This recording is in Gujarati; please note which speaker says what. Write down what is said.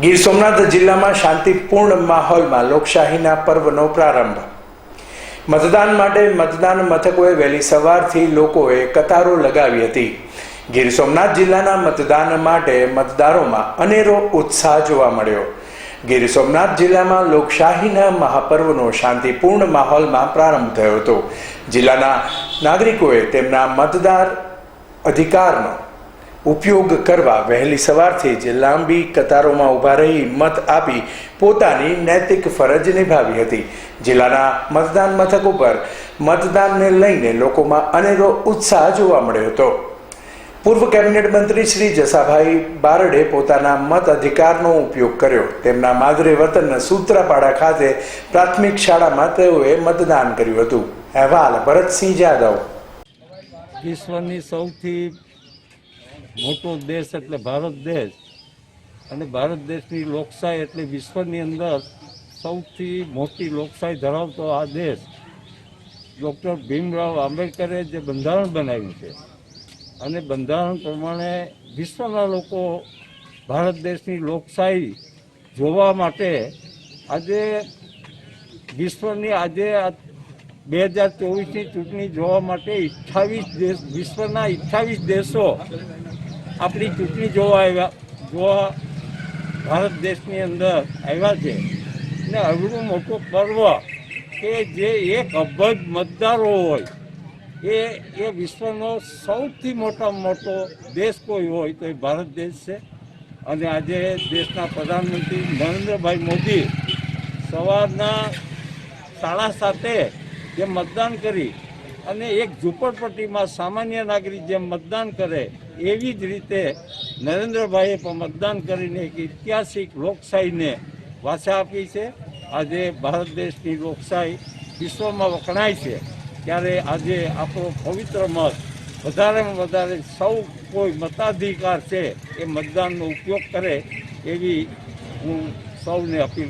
Speaker 1: ગીર સોમનાથ જિલ્લામાં શાંતિપૂર્ણ માહોલમાં લોકશાહીના પર્વનો પ્રારંભ. મતદાન માટે મતદાન મથકોએ વહેલી સવારથી લોકોએ કતારો લગાવી હતી. ગીર સોમનાથ જિલ્લાના મતદાન માટે મતદારોમાં અનેરો ઉત્સાહ જોવા મળ્યો. ગીર સોમનાથ જિલ્લામાં લોકશાહીના મહાપર્વનો શાંતિપૂર્ણ માહોલમાં પ્રારંભ થયો હતો. જિલ્લાના નાગરિકોએ તેમના મતદાર અધિકારનો ઉપયોગ કરવા વહેલી સવારથી જ લાંબી કતારોમાં ઊભા રહી મત આપી પોતાની નૈતિક ફરજ નિભાવી હતી. જિલ્લાના મતદાન મથકો પર મતદાનને લઈને લોકોમાં અનેરો ઉત્સાહ જોવા મળ્યો હતો. પૂર્વ કેબિનેટ મંત્રી શ્રી જસાભાઈ બારડે પોતાના મત અધિકારનો ઉપયોગ કર્યો. તેમના માદરે વતન સૂત્રાપાડા ખાતે પ્રાથમિક શાળામાં તેઓએ મતદાન કર્યું હતું. અહેવાલ ભરતસિંહ જાદવ.
Speaker 2: વિશ્વની સૌથી મોટો દેશ એટલે ભારત દેશ. અને ભારત દેશની લોકશાહી એટલે વિશ્વની અંદર સૌથી મોટી લોકશાહી ધરાવતો આ દેશ. ડૉક્ટર ભીમરાવ આંબેડકરે જે બંધારણ બનાવ્યું છે. અને બંધારણ પ્રમાણે વિશ્વના લોકો ભારત દેશની લોકશાહી જોવા માટે આજે વિશ્વની આજે આ બે હજાર ચોવીસની ચૂંટણી જોવા માટે અઠ્ઠાવીસ દેશ, વિશ્વના અઠ્ઠાવીસ દેશો આપણી ચૂંટણી જોવા આવ્યા, જોવા ભારત દેશની અંદર આવ્યા છે. ને આવડું મોટું પર્વ કે જે એક અબજ મતદારો હોય, એ એ વિશ્વનો સૌથી મોટામાં મોટો દેશ કોઈ હોય તો એ ભારત દેશ છે. અને આજે દેશના પ્રધાનમંત્રી નરેન્દ્રભાઈ મોદી સવારના સાડા સાતે જે મતદાન કરી અને એક ઝૂંપડપટ્ટીમાં સામાન્ય નાગરિક જેમ મતદાન કરે, એવી જ રીતે નરેન્દ્રભાઈએ પણ મતદાન કરીને એક ઐતિહાસિક લોકશાહીને વાસા આપી છે. આજે ભારત દેશની લોકશાહી વિશ્વમાં વખણાય છે. ત્યારે આજે આપણો પવિત્ર મત વધારેમાં વધારે સૌ કોઈ મતાધિકાર છે એ મતદાનનો ઉપયોગ કરે એવી હું સૌને અપીલ